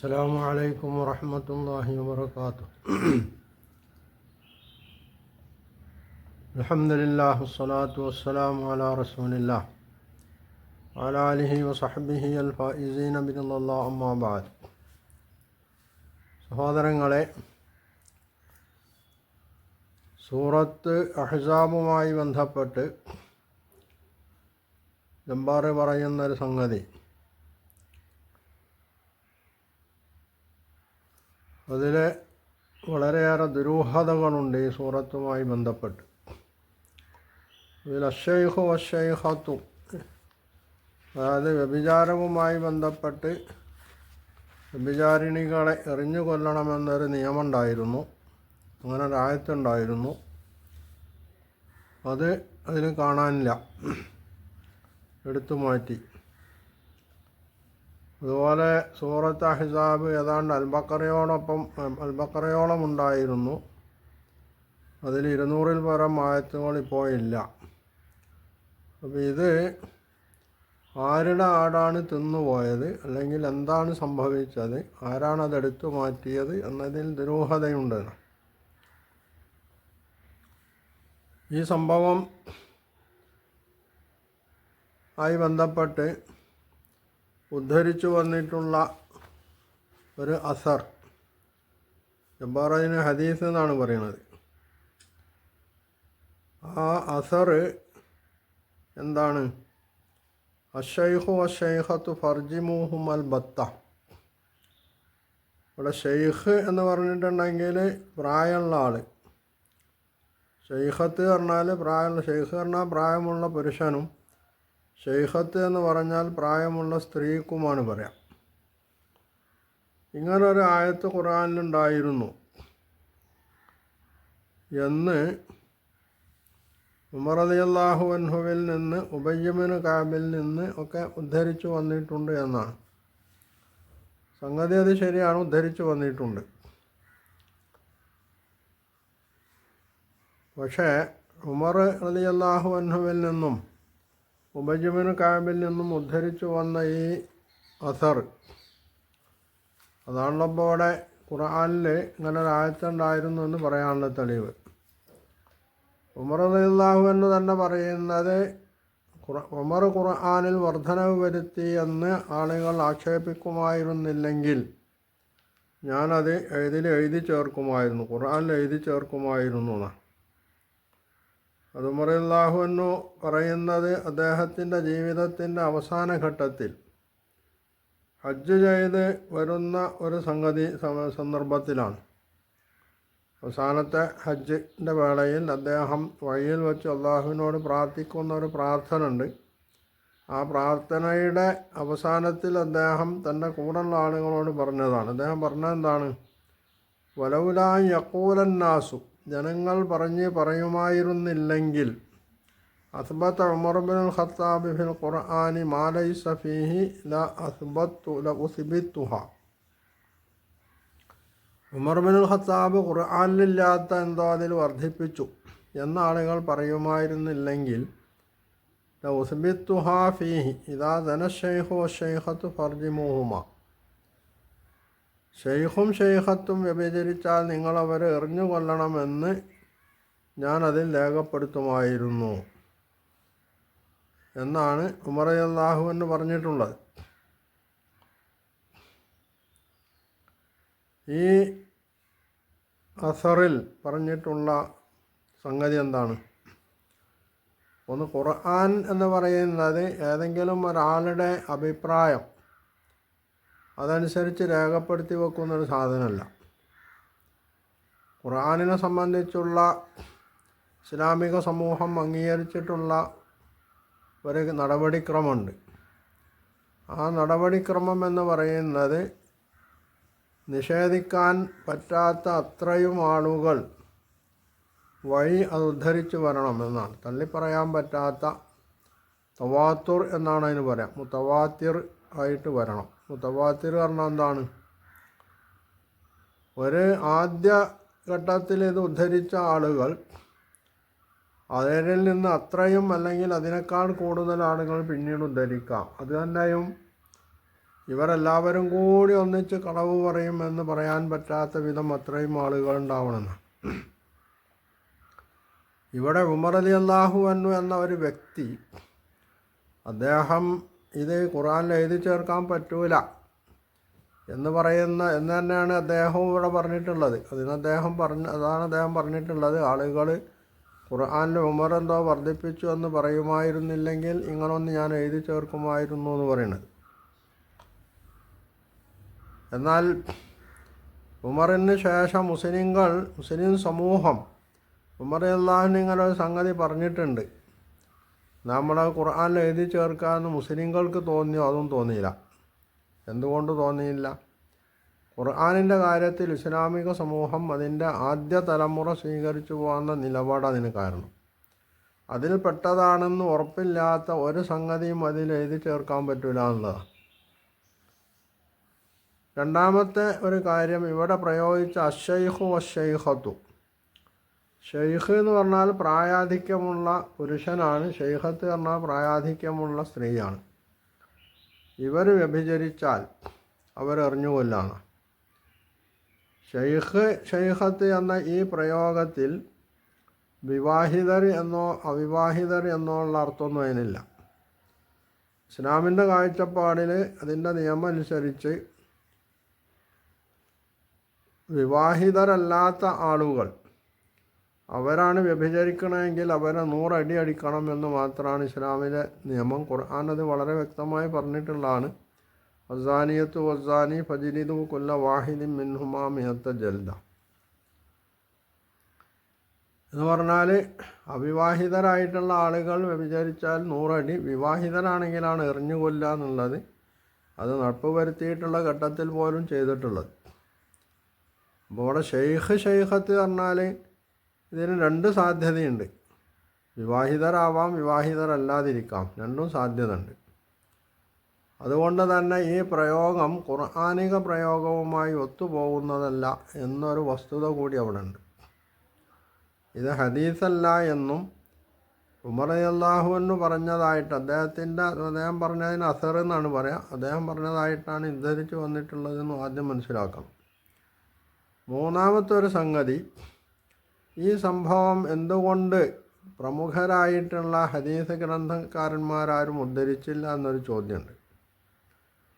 السلام عليكم ورحمة الله وبركاته الحمد لله والصلاة والسلام على رسول الله وعلى آله وصحبه الفائزين بإذن الله أما بعد സഹോദരങ്ങളെ സൂറത്ത് അഹ്സാബുമായി ബന്ധപ്പെട്ട് ജമ്പാറ് പറയുന്നൊരു സംഗതി അതിൽ വളരെയേറെ ദുരൂഹതകളുണ്ട് ഈ സൂറത്തുമായി ബന്ധപ്പെട്ട്. ഇതിൽ അഷൈഹു അഷൈഹത്തു അതായത് വ്യഭിചാരവുമായി ബന്ധപ്പെട്ട് വ്യഭിചാരിണികളെ എറിഞ്ഞു കൊല്ലണമെന്നൊരു നിയമമുണ്ടായിരുന്നു. അങ്ങനെ ഒരു ആയത്തുണ്ടായിരുന്നു. അത് അതിന് കാണാനില്ല. എടുത്തു മാറ്റി. അതുപോലെ സൂറത്ത് അഹിസാബ് ഏതാണ്ട് അൽബക്കറയോടൊപ്പം അൽബക്കറയോളം ഉണ്ടായിരുന്നു അതിൽ ഇരുന്നൂറിൽ പരം ആയത്തുകൾ ഇപ്പോൾ ഇല്ല. അപ്പോൾ ഇത് ആരുടെ ആടാണ് തിന്നുപോയത്? അല്ലെങ്കിൽ എന്താണ് സംഭവിച്ചത്? ആരാണ് അത് എടുത്തു മാറ്റിയത്? എന്നതിൽ ദുരൂഹതയുണ്ട്. ഈ സംഭവം ആയി ബന്ധപ്പെട്ട് ഉദ്ധരിച്ചു വന്നിട്ടുള്ള ഒരു അസർ. ജബ്ബാറതിന് ഹദീസ് എന്നാണ് പറയുന്നത്. ആ അസർ എന്താണ്? അഷൈഹു അഷൈഹത്തു ഫർജിമൂഹും അൽ ബത്ത. ഇവിടെ ഷെയ്ഖ് എന്ന് പറഞ്ഞിട്ടുണ്ടെങ്കിൽ പ്രായമുള്ള ആൾ ഷെയ്ഖത്ത് പറഞ്ഞാൽ പ്രായമുള്ള ഷെയ്ഖ് പറഞ്ഞാൽ പ്രായമുള്ള പുരുഷനും ഷെയ്ഖത്ത് എന്ന് പറഞ്ഞാൽ പ്രായമുള്ള സ്ത്രീക്കുമാണ് പറയാം. ഇങ്ങനൊരു ആയത്ത് ഖുറാനിലുണ്ടായിരുന്നു എന്ന് ഉമർ അലി അള്ളാഹു അൻഹുവിൽ നിന്ന് ഉബയ്യമിന് കാബിൽ നിന്ന് ഒക്കെ ഉദ്ധരിച്ചു വന്നിട്ടുണ്ട് എന്നാണ്. സംഗതി അത് ശരിയാണ് ഉദ്ധരിച്ചു വന്നിട്ടുണ്ട്. പക്ഷേ ഉമർ അലി അള്ളാഹു അൻഹുവിൽ നിന്നും ഉബജുബിന് ക്യാമ്പിൽ നിന്നും ഉദ്ധരിച്ചു വന്ന ഈ അസർ അതാണല്ലോ അവിടെ ഖുർആാനിൽ ഇങ്ങനെ ഒരു ആയത്തുണ്ടായിരുന്നു എന്ന് പറയാനുള്ള തെളിവ്. ഉമർ അലിള്ളാഹു എന്ന് തന്നെ പറയുന്നത് ഉമർ ഖുർആാനിൽ വർധനവ് വരുത്തി എന്ന് ആളുകൾ ആക്ഷേപിക്കുമായിരുന്നില്ലെങ്കിൽ ഞാനത് ഇതിൽ എഴുതി ചേർക്കുമായിരുന്നു ഖുർആാനിൽ എഴുതി ചേർക്കുമായിരുന്നു എന്നാണ്. അത് എന്നു പറയുന്നത് അദ്ദേഹത്തിന്റെ ജീവിതത്തിന്റെ അവസാന ഘട്ടത്തിൽ ഹജ്ജ് ചെയ്ത് വരുന്ന ഒരു സംഗതി സന്ദർഭത്തിലാണ്. അവസാനത്തെ ഹജ്ജിന്റെ വേളയിൽ അദ്ദേഹം വഴിയിൽ വെച്ച് അള്ളാഹുവിനോട് പ്രാർത്ഥിക്കുന്ന ഒരു പ്രാർത്ഥന ഉണ്ട് ആ പ്രാർത്ഥനയുടെ അവസാനത്തിൽ അദ്ദേഹം തന്റെ കൂടെയുള്ള ആളുകളോട് പറഞ്ഞതാണ്. അദ്ദേഹം പറഞ്ഞത് എന്താണ്? വലവുലാ യക്കൂലന്നാസു ജനങ്ങൾ പറഞ്ഞ് പറയുമായിരുന്നില്ലെങ്കിൽ. അസ്ബത്ത് ഉമർബിൻ ഖത്താബ് ഖുർആാനി മാലൈ സഫീഹി ല അസ്ബത്തു ല ഉസിബിത്തുഹ. ഉമർബിൻ ഖത്താബ് ഖുർആാനിലില്ലാത്ത എന്തോ അതിൽ വർദ്ധിപ്പിച്ചു എന്ന ആളുകൾ പറയുമായിരുന്നില്ലെങ്കിൽ. ല ഉസിബിത്തുഹ ഫീഹി ഇതാ ധനഷൈഹു ഷൈഹത്ത് ഫർജിമുഹുമ. ഷെയ്ഖും ഷെയ്ഖത്തും വ്യഭിചരിച്ചാൽ നിങ്ങളവരെ എറിഞ്ഞു ഞാൻ അതിൽ രേഖപ്പെടുത്തുമായിരുന്നു. എന്നാണ് ഉമറയല്ലാഹു എന്ന് പറഞ്ഞിട്ടുള്ളത്. ഈ അസറിൽ പറഞ്ഞിട്ടുള്ള സംഗതി എന്താണ്? ഒന്ന് ഖുർആൻ എന്ന് പറയുന്നത് ഏതെങ്കിലും ഒരാളുടെ അഭിപ്രായം അതനുസരിച്ച് രേഖപ്പെടുത്തി വെക്കുന്നൊരു സാധനമല്ല. ഖുർആാനിനെ സംബന്ധിച്ചുള്ള ഇസ്ലാമിക സമൂഹം അംഗീകരിച്ചിട്ടുള്ള ഒരു നടപടിക്രമമുണ്ട്. ആ നടപടിക്രമം എന്ന് പറയുന്നത് നിഷേധിക്കാൻ പറ്റാത്ത അത്രയും ആളുകൾ വഴി അത് ഉദ്ധരിച്ചു വരണം എന്നാണ്. തള്ളിപ്പറയാൻ പറ്റാത്ത തവാത്തുർ എന്നാണ് അതിന് പറയാം. മുത്തവാത്തിർ ആയിട്ട് വരണം. മുത്തവാത്തിർ പറഞ്ഞാൽ എന്താണ്? ഒരു ആദ്യ ഘട്ടത്തിൽ ഇത് ഉദ്ധരിച്ച ആളുകൾ അതിൽ നിന്ന് അത്രയും അല്ലെങ്കിൽ അതിനേക്കാൾ കൂടുതൽ ആളുകൾ പിന്നീട് ഉദ്ധരിക്കാം. അത് തന്നെയും ഇവരെല്ലാവരും കൂടി ഒന്നിച്ച് കളവ് പറയും എന്ന് പറയാൻ പറ്റാത്ത വിധം അത്രയും ആളുകൾ ഉണ്ടാവണമെന്ന് ഇവിടെ ഉമർ അലി അള്ളാഹു എന്നു എന്ന ഒരു വ്യക്തി അദ്ദേഹം ഇത് ഖുറാനിൽ എഴുതി ചേർക്കാൻ പറ്റൂല എന്ന് പറയുന്ന എന്ന് തന്നെയാണ് അദ്ദേഹവും ഇവിടെ പറഞ്ഞിട്ടുള്ളത്. അതിന് അദ്ദേഹം പറഞ്ഞ അതാണ് അദ്ദേഹം പറഞ്ഞിട്ടുള്ളത്. ആളുകൾ ഖുർആാനിൽ ഉമർ എന്തോ വർദ്ധിപ്പിച്ചു എന്ന് പറയുമായിരുന്നില്ലെങ്കിൽ ഇങ്ങനൊന്ന് ഞാൻ എഴുതി ചേർക്കുമായിരുന്നു എന്ന് പറയുന്നത്. എന്നാൽ ഉമറിന് ശേഷം മുസ്ലിങ്ങൾ മുസ്ലിം സമൂഹം ഉമർ അള്ളാഹുവിന് ഇങ്ങനെ ഒരു സംഗതി പറഞ്ഞിട്ടുണ്ട്. നമ്മളെ ഖുർആാനിൽ എഴുതി ചേർക്കാമെന്ന് മുസ്ലിങ്ങൾക്ക് തോന്നിയോ? അതും തോന്നിയില്ല. എന്തുകൊണ്ട് തോന്നിയില്ല? ഖുർആാനിന്റെ കാര്യത്തിൽ ഇസ്ലാമിക സമൂഹം അതിന്റെ ആദ്യ തലമുറ സ്വീകരിച്ചു പോകുന്ന നിലപാട് അതിന് കാരണം. അതിൽ പെട്ടതാണെന്ന് ഉറപ്പില്ലാത്ത ഒരു സംഗതിയും അതിൽ എഴുതി ചേർക്കാൻ പറ്റില്ല എന്നുള്ളതാണ് രണ്ടാമത്തെ ഒരു കാര്യം ഇവിടെ പ്രയോഗിച്ച അഷൈഹു അഷൈഹത്തു ഷെയ്ഖ് എന്ന് പറഞ്ഞാൽ പ്രായാധിക്യമുള്ള പുരുഷനാണ്. ഷെയ്ഖത്ത് പറഞ്ഞാൽ പ്രായാധിക്യമുള്ള സ്ത്രീയാണ്. ഇവർ വ്യഭിചരിച്ചാൽ അവരെറിഞ്ഞുകൊല്ലാണ് ഷെയ്ഖ് ഷെയ്ഖത്ത് എന്ന ഈ പ്രയോഗത്തിൽ വിവാഹിതർ എന്നോ അവിവാഹിതർ എന്നോ ഉള്ള അർത്ഥമൊന്നും അതിനില്ല. ഇസ്ലാമിന്റെ കാഴ്ചപ്പാടിൽ അതിന്റെ നിയമം അനുസരിച്ച് വിവാഹിതരല്ലാത്ത ആളുകൾ അവരാണ് വ്യഭിചരിക്കണമെങ്കിൽ അവരെ നൂറടി അടിക്കണം എന്ന് മാത്രമാണ് ഇസ്ലാമിലെ നിയമം. ഖുർആൻ അത് വളരെ വ്യക്തമായി പറഞ്ഞിട്ടുള്ളതാണ് അസാനിയത്ത് വസാനി ഫജിലിദു കൊല്ല വാഹിദി മിൻഹുമാ മിഹത്ത ജൽദ. എന്ന് പറഞ്ഞാൽ അവിവാഹിതരായിട്ടുള്ള ആളുകൾ വ്യഭിചരിച്ചാൽ നൂറടി വിവാഹിതരാണെങ്കിലാണ് എറിഞ്ഞു കൊല്ലുക എന്നുള്ളത്. അത് നടപ്പ് വരുത്തിയിട്ടുള്ള ഘട്ടത്തിൽ പോലും ചെയ്തിട്ടുള്ളത്. അപ്പോൾ ഇവിടെ ഷെയ്ഖ് ഷെയ്ഖത്ത് പറഞ്ഞാൽ ഇതിന് രണ്ട് സാധ്യതയുണ്ട്. വിവാഹിതരാവാം വിവാഹിതരല്ലാതിരിക്കാം. രണ്ടും സാധ്യതയുണ്ട്. അതുകൊണ്ട് തന്നെ ഈ പ്രയോഗം ഖുർആാനിക പ്രയോഗവുമായി ഒത്തുപോകുന്നതല്ല എന്നൊരു വസ്തുത കൂടി അവിടെ ഉണ്ട് ഇത് ഹദീസല്ല എന്നും ഉമർ എന്ന് പറഞ്ഞതായിട്ട് അദ്ദേഹത്തിന്റെ അദ്ദേഹം പറഞ്ഞതിന് അസർ എന്നാണ് പറയുക. അദ്ദേഹം പറഞ്ഞതായിട്ടാണ് ഉദ്ധരിച്ച് വന്നിട്ടുള്ളതെന്ന് ആദ്യം മനസ്സിലാക്കണം. മൂന്നാമത്തെ ഒരു സംഗതി ഈ സംഭവം എന്തുകൊണ്ട് പ്രമുഖരായിട്ടുള്ള ഹദീസ് ഗ്രന്ഥകാരന്മാരാരും ഉദ്ധരിച്ചില്ല എന്നൊരു ചോദ്യമുണ്ട്.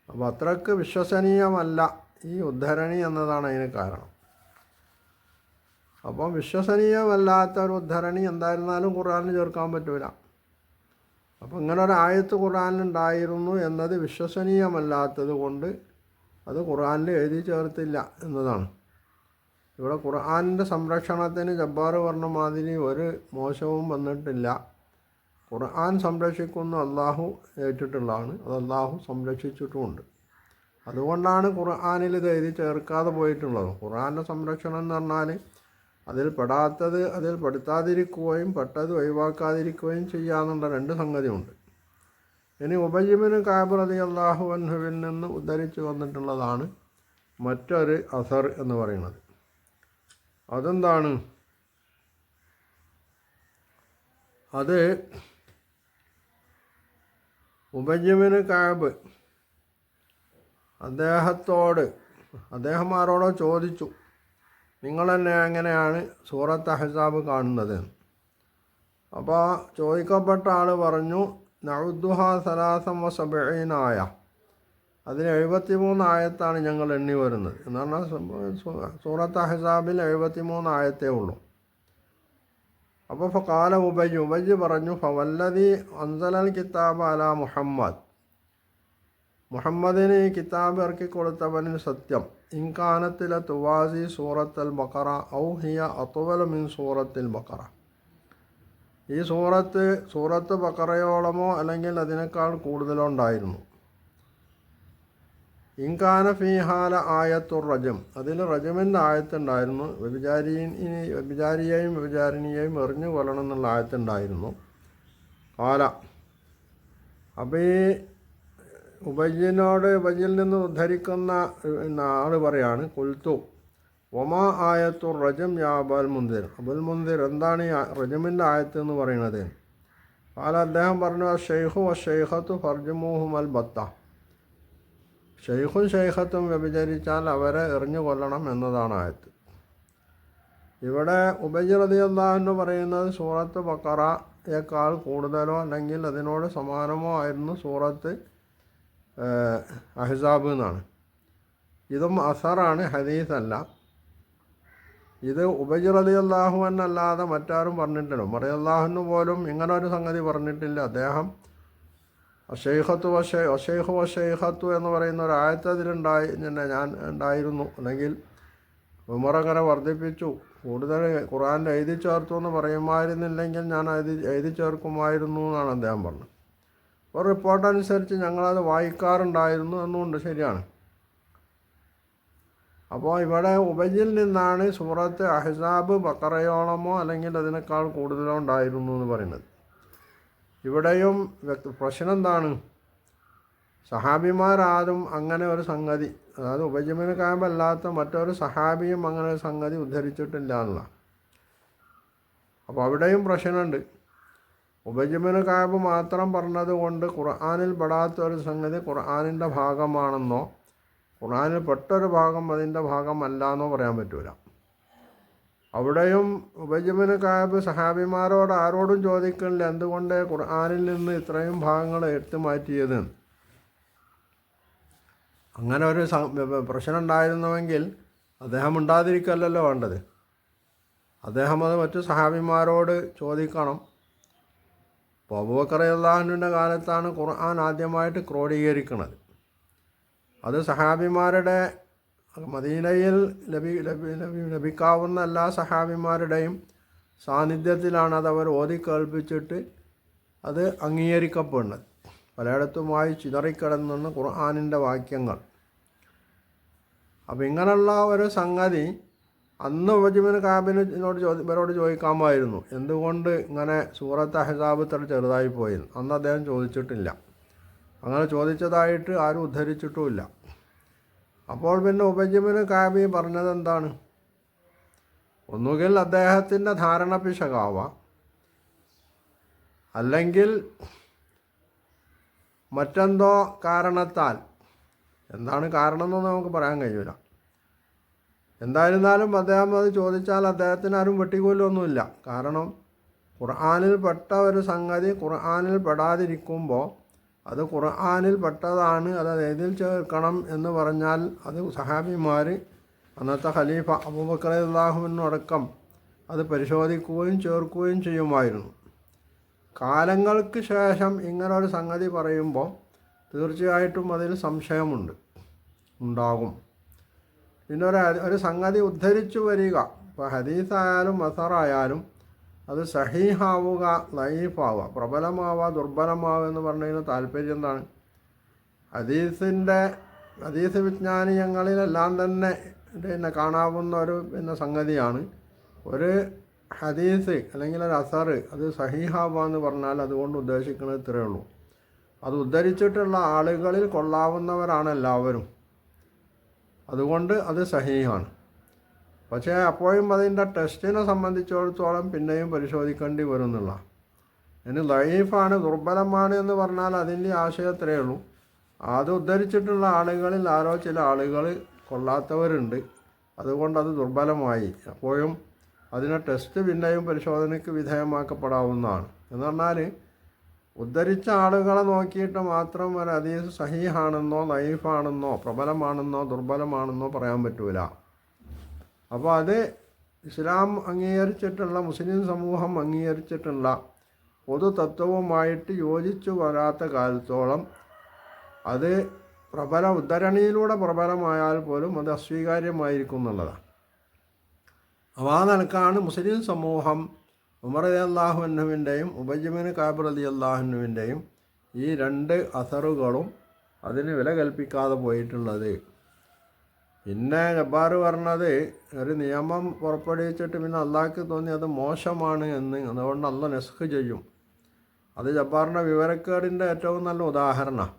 അപ്പോൾ അത്രയ്ക്ക് വിശ്വസനീയമല്ല ഈ ഉദ്ധരണി എന്നതാണ് അതിന് കാരണം. അപ്പം വിശ്വസനീയമല്ലാത്ത ഒരു ഉദ്ധരണി എന്തായിരുന്നാലും ഖുർആനിൽ ചേർക്കാൻ പറ്റൂല. അപ്പം ഇങ്ങനെ ഒരു ആയത്ത് ഖുർആനിലുണ്ടായിരുന്നു എന്നത് വിശ്വസനീയമല്ലാത്തത് കൊണ്ട് അത് ഖുർആനിൽ എഴുതി ചേർത്തില്ല എന്നതാണ്. ഇവിടെ ഖുർആാനിന്റെ സംരക്ഷണത്തിന് ജബ്ബാർ പറഞ്ഞ മാതിരി ഒരു മോശവും വന്നിട്ടില്ല. ഖുർആൻ സംരക്ഷിക്കുന്ന അള്ളാഹു ഏറ്റിട്ടുള്ളതാണ്. അത് അള്ളാഹു സംരക്ഷിച്ചിട്ടുമുണ്ട്. അതുകൊണ്ടാണ് ഖുർആാനിൽ ഇത് ചേർക്കാതെ പോയിട്ടുള്ളത്. ഖുർആാന്റെ സംരക്ഷണം എന്ന് പറഞ്ഞാൽ അതിൽ പെടാത്തത് അതിൽ പെടുത്താതിരിക്കുകയും പെട്ടത് ഒഴിവാക്കാതിരിക്കുകയും ചെയ്യാമെന്നുള്ള രണ്ട് സംഗതിയുണ്ട്. ഇനി ഉപജിമിന് കാബ്രതി അള്ളാഹു അൻഹുവിൽ നിന്ന് ഉദ്ധരിച്ചു വന്നിട്ടുള്ളതാണ് മറ്റൊരു അസർ എന്ന് പറയുന്നത്. അതെന്താണ്? അത് ഉപജമിന് കാബ് അദ്ദേഹത്തോട് അദ്ദേഹമാരോടോ ചോദിച്ചു നിങ്ങൾ തന്നെ എങ്ങനെയാണ് സൂറത്ത് അഹസാബ് കാണുന്നത്? അപ്പോൾ ചോദിക്കപ്പെട്ട ആൾ പറഞ്ഞു നൗദ്ദുഹ സലാസം വ അതിന് എഴുപത്തി മൂന്ന് ആയത്താണ് ഞങ്ങൾ എണ്ണി വരുന്നത്. എന്ന് പറഞ്ഞാൽ സൂറത്ത് അഹസാബിൽ എഴുപത്തി മൂന്ന് ആയത്തേ ഉള്ളൂ. അപ്പോൾ ഫക്കാല ഉബൈജ് ഉബൈജ് പറഞ്ഞു ഫവല്ലതി അൻസലൽ കിതാബ് അല മുഹമ്മദ്. മുഹമ്മദിന് ഈ കിതാബ് ഇറക്കി കൊടുത്തവന് സത്യം ഇൻകാനത്തിലെ തുവാസി സൂറത്തൽ ബക്കറ ഔ ഹിയ മിൻ സൂറത്തിൽ ബക്കറ ഈ സൂറത്ത് സൂറത്ത് ബക്കറയോളമോ അല്ലെങ്കിൽ അതിനേക്കാൾ കൂടുതലോ ഉണ്ടായിരുന്നു. ഇൻകാന ഫീഹാല ആയത്തുർ റജം. അതിൽ റജമിന്റെ ആയത്തുണ്ടായിരുന്നു. വ്യഭിചാരി വ്യഭിചാരിയെയും വ്യഭിചാരിണിയെയും എറിഞ്ഞു കൊല്ലണം എന്നുള്ള ആയത്തുണ്ടായിരുന്നു. കാല. അപ്പോൾ ഈ ഉബയ്യനോട് ഉബയ്യിൽ നിന്ന് ഉദ്ധരിക്കുന്ന ആൾ പറയാണ് കൊൽത്തു ഒമാ ആയത്തുർ റജം യാ അബൽ മുന്തിർ അബുൽ മുന്തിർ എന്താണ് ഈ റജമിന്റെ ആയത്ത് എന്ന് പറയുന്നത്? കാല അദ്ദേഹം പറഞ്ഞു ഷെയ്ഖു ഷെയ്ഖത്തു ഫർജമൂഹും അൽ ബത്ത. ഷെയ്ഖും ഷെയ്ഖത്തും വ്യഭിചരിച്ചാൽ അവരെ എറിഞ്ഞു കൊല്ലണം എന്നതാണ് ആയത്ത് ഇവിടെ ഉപജിറതി എന്ന് പറയുന്നത് സൂറത്ത് ബക്കറയേക്കാൾ കൂടുതലോ അല്ലെങ്കിൽ അതിനോട് സമാനമോ ആയിരുന്നു സൂറത്ത് അഹിസാബ് എന്നാണ്. ഇതും അസറാണ് ഹദീസല്ല. ഇത് ഉപജിറതി റളിയല്ലാഹു എന്നല്ലാതെ മറ്റാരും പറഞ്ഞിട്ടില്ല. മറിയല്ലാഹുന്ന് പോലും ഇങ്ങനൊരു സംഗതി പറഞ്ഞിട്ടില്ല. അദ്ദേഹം അഷെയ്ഖത്തു വഷെ അഷെയ്ഖു വഷെയ്ഖത്തു എന്ന് പറയുന്ന ഒരു ആയത്ത് അതിലുണ്ടായി ഞാൻ ഉണ്ടായിരുന്നു. അല്ലെങ്കിൽ ഉമർ അങ്ങനെ വർദ്ധിപ്പിച്ചു. കൂടുതൽ ഖുറാൻ എഴുതി ചേർത്തു എന്ന് പറയുമായിരുന്നില്ലെങ്കിൽ ഞാൻ എഴുതി എഴുതി ചേർക്കുമായിരുന്നു എന്നാണ് അദ്ദേഹം പറഞ്ഞത്. ഒരു റിപ്പോർട്ട് അനുസരിച്ച് ഞങ്ങളത് വായിക്കാറുണ്ടായിരുന്നു എന്നുകൊണ്ട് ശരിയാണ്. അപ്പോൾ ഇവിടെ ഉപജിൽ നിന്നാണ് സൂറത്ത് അഹ്സാബ് ബക്കറയോളമോ അല്ലെങ്കിൽ അതിനേക്കാൾ കൂടുതലോ ഉണ്ടായിരുന്നു എന്ന് പറയുന്നത്. ഇവിടെയും പ്രശ്നം എന്താണ്? സഹാബിമാരാരും അങ്ങനെ ഒരു സംഗതി അതായത് ഉപജീവന കാമ്പല്ലാത്ത മറ്റൊരു സഹാബിയും അങ്ങനെ ഒരു സംഗതി ഉദ്ധരിച്ചിട്ടില്ല എന്നുള്ള. അപ്പോൾ അവിടെയും പ്രശ്നമുണ്ട്. ഉപജീവന ക്യാമ്പ് മാത്രം പറഞ്ഞത് കൊണ്ട് ഖുർആാനിൽ പെടാത്ത ഒരു സംഗതി ഖുർആാനിന്റെ ഭാഗമാണെന്നോ ഖുർആാനിൽ പെട്ടൊരു ഭാഗം അതിന്റെ ഭാഗമല്ല എന്നോ പറയാൻ പറ്റൂല. അവിടെയും ഉപജമന കാബ് സഹാബിമാരോട് ആരോടും ചോദിക്കണില്ല. എന്തുകൊണ്ട് ഖുർആാനിൽ നിന്ന് ഇത്രയും ഭാഗങ്ങൾ എടുത്തു മാറ്റിയത്? അങ്ങനെ ഒരു പ്രശ്നം ഉണ്ടായിരുന്നുവെങ്കിൽ അദ്ദേഹം ഉണ്ടാതിരിക്കല്ലല്ലോ വേണ്ടത്. അദ്ദേഹം അത് മറ്റു സഹാബിമാരോട് ചോദിക്കണം. അപ്പോൾ അബൂബക്കർ അള്ളാഹുവിന്റെ കാലത്താണ് ഖുർആൻ ആദ്യമായിട്ട് ക്രോഡീകരിക്കുന്നത് അത് സഹാബിമാരുടെ മദീനയിൽ ലഭി ലഭി ലഭി- ലഭിക്കാവുന്ന എല്ലാ സഹാബിമാരുടെയും സാന്നിധ്യത്തിലാണ് അത് അവർ ഓതി കേൾപ്പിച്ചിട്ട് അത് അംഗീകരിക്കപ്പെടുന്നത്. പലയിടത്തുമായി ചിതറിക്കിടന്നുന്ന ഖുർആാനിന്റെ വാക്യങ്ങൾ. അപ്പം ഇങ്ങനെയുള്ള ഒരു സംഗതി അന്ന് ഉപജിമിന് കാബിനോട് ചോദി ഇവരോട് ചോദിക്കാമായിരുന്നു. എന്തുകൊണ്ട് ഇങ്ങനെ സൂറത്ത് അഹസാബ് ഇത്ര ചെറുതായി പോയി അന്ന് അദ്ദേഹം ചോദിച്ചിട്ടില്ല. അങ്ങനെ ചോദിച്ചതായിട്ട് ആരും ഉദ്ധരിച്ചിട്ടുമില്ല. അപ്പോൾ പിന്നെ ഉപജിമിന് കാവ്യ പറഞ്ഞത് എന്താണ്? ഒന്നുകിൽ അദ്ദേഹത്തിന്റെ ധാരണ പിശകാവാം. അല്ലെങ്കിൽ മറ്റെന്തോ കാരണത്താൽ എന്താണ് കാരണം എന്നൊന്നും നമുക്ക് പറയാൻ കഴിയില്ല എന്തായിരുന്നാലും അദ്ദേഹം അത് ചോദിച്ചാൽ അദ്ദേഹത്തിന് ആരും വെട്ടിക്കൊല്ലൊന്നുമില്ല കാരണം ഖുർആാനിൽ പെട്ട ഒരു സംഗതി ഖുർആാനിൽ പെടാതിരിക്കുമ്പോൾ അത് ഖുർആാനിൽ പെട്ടതാണ്. അത് ഏതിൽ ചേർക്കണം എന്ന് പറഞ്ഞാൽ അത് സഹാബിമാർ അന്നത്തെ ഖലീഫ അബൂബക്കർ അള്ളാഹുവിനടക്കം അത് പരിശോധിക്കുകയും ചേർക്കുകയും ചെയ്യുമായിരുന്നു. കാലങ്ങൾക്ക് ശേഷം ഇങ്ങനെ ഒരു സംഗതി പറയുമ്പോൾ തീർച്ചയായിട്ടും അതിൽ സംശയമുണ്ട് ഉണ്ടാകും. പിന്നെ ഒരു ഒരു സംഗതി ഉദ്ധരിച്ചു വരിക. ഇപ്പോൾ ഹദീസായാലും മസറായാലും അത് സഹീഹാവുക ലൈഫാവുക. പ്രബലമാവുക ദുർബലമാവുക എന്ന് പറഞ്ഞതിന് താല്പര്യം എന്താണ്? ഹദീസിന്റെ ഹദീസ് വിജ്ഞാനീയങ്ങളിലെല്ലാം തന്നെ പിന്നെ കാണാവുന്ന ഒരു പിന്നെ സംഗതിയാണ്. ഒരു ഹദീസ് അല്ലെങ്കിൽ ഒരു അസർ അത് സഹീഹാവുക എന്ന് പറഞ്ഞാൽ അതുകൊണ്ട് ഉദ്ദേശിക്കുന്നത് ഇത്രയേ ഉള്ളൂ. അത് ഉദ്ധരിച്ചിട്ടുള്ള ആളുകളിൽ കൊള്ളാവുന്നവരാണ് എല്ലാവരും. അതുകൊണ്ട് അത് സഹീഹാണ്. പക്ഷേ അപ്പോഴും അതിന്റെ ടെസ്റ്റിനെ സംബന്ധിച്ചിടത്തോളം പിന്നെയും പരിശോധിക്കേണ്ടി വരും എന്നുള്ള. ഇനി ലൈഫാണ് ദുർബലമാണ് എന്ന് പറഞ്ഞാൽ അതിന്റെ ആശയത്രയേ ഉള്ളൂ. അത് ഉദ്ധരിച്ചിട്ടുള്ള ആളുകളിൽ ആരോ ചില ആളുകൾ കൊള്ളാത്തവരുണ്ട്. അതുകൊണ്ട് അത് ദുർബലമായി. അപ്പോഴും അതിനെ ടെസ്റ്റ് പിന്നെയും പരിശോധനയ്ക്ക് വിധേയമാക്കപ്പെടാവുന്നതാണ്. എന്ന് പറഞ്ഞാൽ ഉദ്ധരിച്ച ആളുകളെ നോക്കിയിട്ട് മാത്രം ഒരു അതീസ് സഹീഹാണെന്നോ ലൈഫാണെന്നോ പ്രബലമാണെന്നോ ദുർബലമാണെന്നോ പറയാൻ പറ്റൂല. അപ്പോൾ അത് ഇസ്ലാം അംഗീകരിച്ചിട്ടുള്ള മുസ്ലിം സമൂഹം അംഗീകരിച്ചിട്ടുള്ള പൊതു തത്വവുമായിട്ട് യോജിച്ചു വരാത്ത കാലത്തോളം അത് പ്രബല ഉദ്ധരണിയിലൂടെ പ്രബലമായാൽ പോലും അത് അസ്വീകാര്യമായിരിക്കും എന്നുള്ളതാണ്. അപ്പോൾ ആ നിലക്കാണ് മുസ്ലിം സമൂഹം ഉമർ അള്ളാഹുവിന്റെയും ഉപജമിന് കാബർ അലി അള്ളാഹുവിന്റെയും ഈ രണ്ട് അസറുകളും അതിന് വില കൽപ്പിക്കാതെ പോയിട്ടുള്ളത് പിന്നെ ജബ്ബാർ പറഞ്ഞത് ഒരു നിയമം പുറപ്പെടുവിച്ചിട്ട് പിന്നെ അള്ളാഹ്ക്ക് തോന്നി അത് മോശമാണ് എന്ന്. അതുകൊണ്ട് അല്ല നെസ്ഖ് ചെയ്യും. അത് ജബ്ബാറിന്റെ വിവരക്കേടിന്റെ ഏറ്റവും നല്ല ഉദാഹരണമാണ്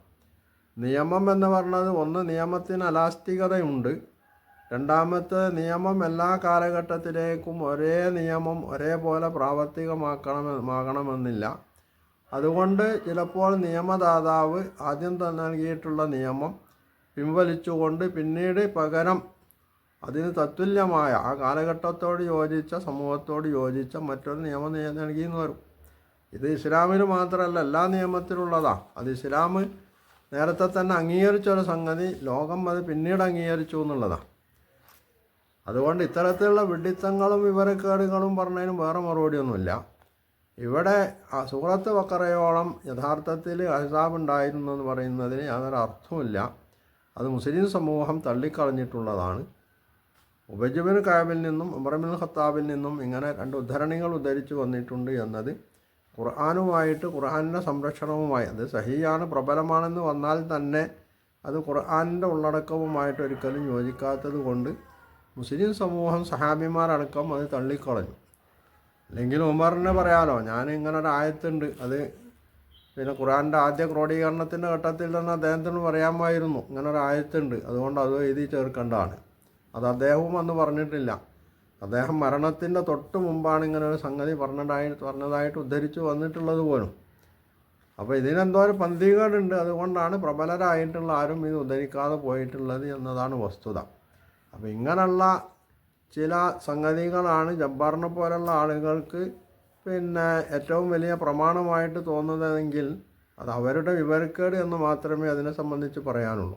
നിയമം എന്ന് പറഞ്ഞത് ഒന്ന് നിയമത്തിന് അലാസ്തികതയുണ്ട്. രണ്ടാമത്തെ നിയമം എല്ലാ കാലഘട്ടത്തിലേക്കും ഒരേ നിയമം ഒരേപോലെ പ്രാവർത്തികമാക്കണമെന്നാകണമെന്നില്ല അതുകൊണ്ട് ചിലപ്പോൾ നിയമദാതാവ് ആദ്യം നൽകിയിട്ടുള്ള നിയമം പിൻവലിച്ചുകൊണ്ട് പിന്നീട് പകരം അതിന് തത്തുല്യമായ ആ കാലഘട്ടത്തോട് യോജിച്ച സമൂഹത്തോട് യോജിച്ച മറ്റൊരു നിയമം നൽകി നൽകിയെന്ന് വരും. ഇത് ഇസ്ലാമിന് മാത്രമല്ല എല്ലാ നിയമത്തിലുള്ളതാണ് അത് ഇസ്ലാം നേരത്തെ തന്നെ അംഗീകരിച്ച ഒരു സംഗതി ലോകം അത് പിന്നീട് അംഗീകരിച്ചു എന്നുള്ളതാണ് അതുകൊണ്ട് ഇത്തരത്തിലുള്ള വിഡിത്തങ്ങളും വിവരക്കേടുകളും പറഞ്ഞതിനും വേറെ മറുപടിയൊന്നുമില്ല. ഇവിടെ സൂറത്ത് വക്കറയോളം യഥാർത്ഥത്തിൽ അഹിസാബ് ഉണ്ടായിരുന്നു എന്ന് പറയുന്നതിന് യാതൊരു അർത്ഥവുമില്ല. അത് മുസ്ലിം സമൂഹം തള്ളിക്കളഞ്ഞിട്ടുള്ളതാണ്. ഉപജബിൻ കാബിൽ നിന്നും ഉമർബിൻ ഖത്താബിൽ നിന്നും ഇങ്ങനെ രണ്ട് ഉദ്ധരണികൾ ഉദ്ധരിച്ചു വന്നിട്ടുണ്ട് എന്നത് ഖുർആാനുമായിട്ട് ഖുർആാനിന്റെ സംരക്ഷണവുമായി അത് സഹിയാണ് പ്രബലമാണെന്ന് വന്നാൽ തന്നെ അത് ഖുർആാനിന്റെ ഉള്ളടക്കവുമായിട്ട് ഒരിക്കലും യോജിക്കാത്തത് കൊണ്ട് മുസ്ലിം സമൂഹം സഹാബിമാരടക്കം അത് തള്ളിക്കളഞ്ഞു. അല്ലെങ്കിൽ ഉമറിനെ പറയാലോ ഞാൻ ഇങ്ങനെ ഒരു ആയത്തുണ്ട് അത് പിന്നെ ഖുറാന്റെ ആദ്യ ക്രോഡീകരണത്തിന്റെ ഘട്ടത്തിൽ തന്നെ അദ്ദേഹത്തിന് പറയാമായിരുന്നു ഇങ്ങനെ ഒരു ആയത്തുണ്ട്. അതുകൊണ്ട് അത് എഴുതി ചേർക്കേണ്ടതാണ്. അത് അദ്ദേഹവും അന്ന് പറഞ്ഞിട്ടില്ല. അദ്ദേഹം മരണത്തിന്റെ തൊട്ട് മുമ്പാണ് ഇങ്ങനെ ഒരു സംഗതി പറഞ്ഞതായി പറഞ്ഞതായിട്ട് ഉദ്ധരിച്ചു വന്നിട്ടുള്ളത് പോലും. അപ്പോൾ ഇതിനെന്തോ ഒരു പന്തികേടുണ്ട്. അതുകൊണ്ടാണ് പ്രബലരായിട്ടുള്ള ആരും ഇത് ഉദ്ധരിക്കാതെ പോയിട്ടുള്ളത് എന്നതാണ് വസ്തുത. അപ്പോൾ ഇങ്ങനെയുള്ള ചില സംഗതികളാണ് ജബ്ബാറിനെ പോലുള്ള ആളുകൾക്ക് പിന്നെ ഏറ്റവും വലിയ പ്രമാണമായിട്ട് തോന്നുന്നതെങ്കിൽ അത് അവരുടെ വിവരക്കേട് എന്ന് മാത്രമേ അതിനെ സംബന്ധിച്ച് പറയാനുള്ളൂ.